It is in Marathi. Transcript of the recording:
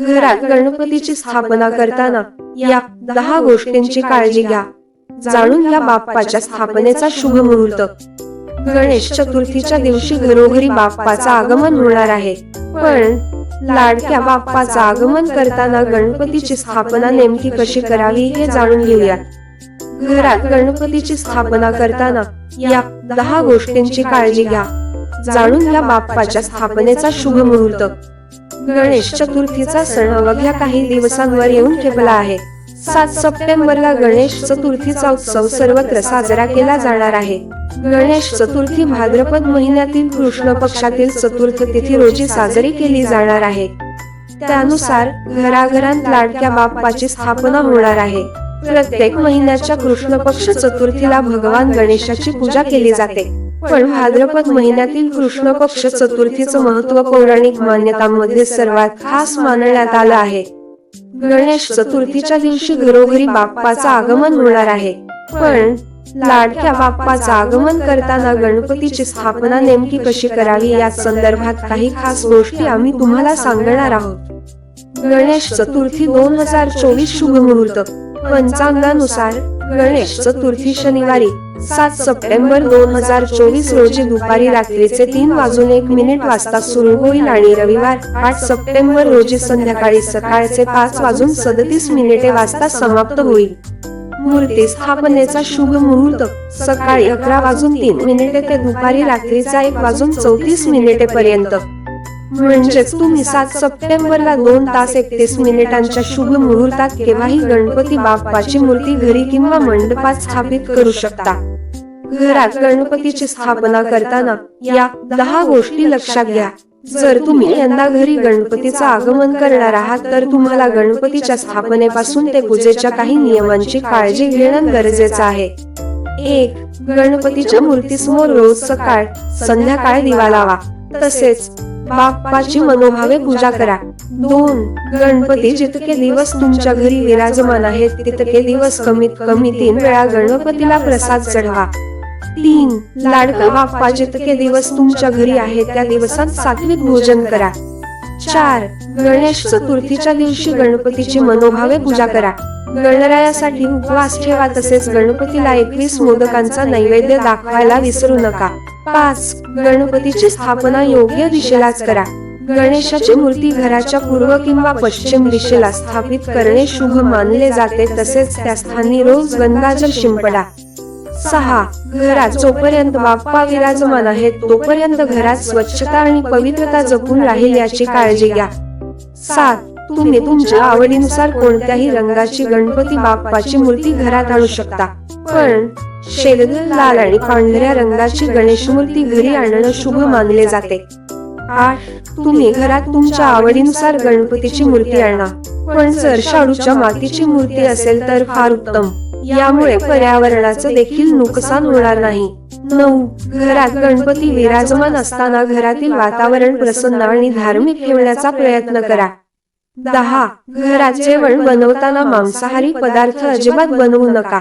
घरात गणपतीची स्थापना करताना या दहा गोष्टींची काळजी घ्या. जाणून घ्या बाप्पाच्या स्थापनेचा शुभ मुहूर्त. गणेश चतुर्थीच्या दिवशी घरोघरी बाप्पाचं आगमन होणार आहे. पण लाडक्या बाप्पाचं आगमन करताना गणपतीची स्थापना नेमकी कशी करावी हे जाणून घेऊया. घरात गणपतीची स्थापना करताना या दहा गोष्टींची काळजी घ्या. जाणून घ्या बाप्पाच्या स्थापनेचा शुभ मुहूर्त. गणेश चतुर्थीचा सण अवघ्या काही दिवसांवर येऊन ठेवला आहे. सात सप्टेंबरला गणेश चतुर्थीचा उत्सव सर्वत्र साजरा केला जाणार आहे. गणेश चतुर्थी भाद्रपद महिन्यातील कृष्ण पक्षातील चतुर्थ तिथी रोजी साजरी केली जाणार आहे. त्यानुसार घराघरांत लाडक्या बाप्पाची स्थापना होणार आहे. प्रत्येक महिन्याच्या कृष्ण पक्ष चतुर्थीला भगवान गणेशाची पूजा केली जाते. पण भाद्रपद महिन्यातील कृष्ण पक्ष चतुर्थीचं महत्त्व पौराणिक मान्यतांमध्ये सर्वात खास मानण्यात आलं आहे. गणेश चतुर्थीच्या दिवशी घरोघरी बाप्पाचं आगमन होणार आहे. पण लाडक्या बाप्पाचं आगमन करताना गणपतीची स्थापना नेमकी कशी करावी या संदर्भात काही खास गोष्टी आम्ही तुम्हाला सांगणार आहोत. गणेश चतुर्थी दोन हजार चोवीस शुभ मुहूर्त. पंचांगानुसार गणेश चतुर्थी शनिवारी सात सप्टेंबर दोन हजार चोवीस रोजी दुपारी रात्रीचे तीन वाजून एक मिनिट वाजता सुरू होईल आणि रविवार आठ सप्टेंबर रोजी संध्याकाळी सकाळचे पाच वाजून सदतीस मिनिटे वाजता समाप्त होईल. मूर्ती स्थापनेचा शुभ मुहूर्त सकाळी अकरा वाजून तीन मिनिटे ते दुपारी रात्रीचा एक वाजून चौतीस मिनिटे पर्यंत. म्हणजेच तुम्ही सात सप्टेंबरला दोन तास एकतीस मिनिटांच्या शुभ मुहूर्तात केव्हाही गणपती बाप्पाची मूर्ती घरी किंवा मंडपात स्थापित करू शकता. घरात गणपतीची स्थापना करताना या दहा गोष्टी लक्षात घ्या. जर तुम्ही यंदा घरी गणपतीचं आगमन करणार आहात तर तुम्हाला गणपतीच्या स्थापनेपासून ते पूजेच्या काही नियमांची काळजी घेणं गरजेचं आहे. एक गणपतीच्या मूर्तीसमोर रोज सकाळ संध्याकाळ दिवा लावा. तसेच बाप्पाची मनोभावे पूजा करा. दोन गणपती जितके दिवस तुमच्या घरी विराजमान आहेत तितके दिवस कमीत कमी तीन वेळा गणपतीला प्रसाद चढवा. तीन लाडका बाप्पा जितके दिवस तुमच्या घरी आहेत त्या दिवसात सात्विक भोजन करा. चार गणेश चतुर्थीच्या दिवशी गणपतीची मनोभावे पूजा करा. गणरायासाठी उपवास ठेवा तसेच गणपतीला एकवीस मोदकांचा नैवेद्य दाखवायला विसरू नका. पाच गणपतीची स्थापना योग्य दिशेलाच करा. गणेशाची मूर्ती घराच्या पूर्व किंवा पश्चिम दिशेला स्थापित करणे शुभ मानले जाते तसेच त्या स्थानी रोज गंगाजल शिंपडा. सहा घरात जोपर्यंत बाप्पा विराजमान आहेत तोपर्यंत घरात स्वच्छता आणि पवित्रता जपून राहील याची काळजी घ्या. सात तुम्ही तुमच्या आवडीनुसार कोणत्याही रंगाची गणपती बाप्पाची मूर्ती घरात आणू शकता. पण शेलगर लाल आणि पांढऱ्या रंगाची गणेश मूर्ती घरी आणणं शुभ मानले जाते. आठ तुम्ही घरात तुमच्या आवडीनुसार गणपतीची मूर्ती आणा. पण जर शाडूच्या मातीची मूर्ती असेल तर फार उत्तम. यामुळे पर्यावरणाचं देखील नुकसान होणार नाही. नऊ घरात गणपती विराजमान असताना घरातील वातावरण प्रसन्न आणि धार्मिक ठेवण्याचा प्रयत्न करा दहा. घरात जेवण बनवताना मांसाहारी पदार्थ अजिबात बनवू नका.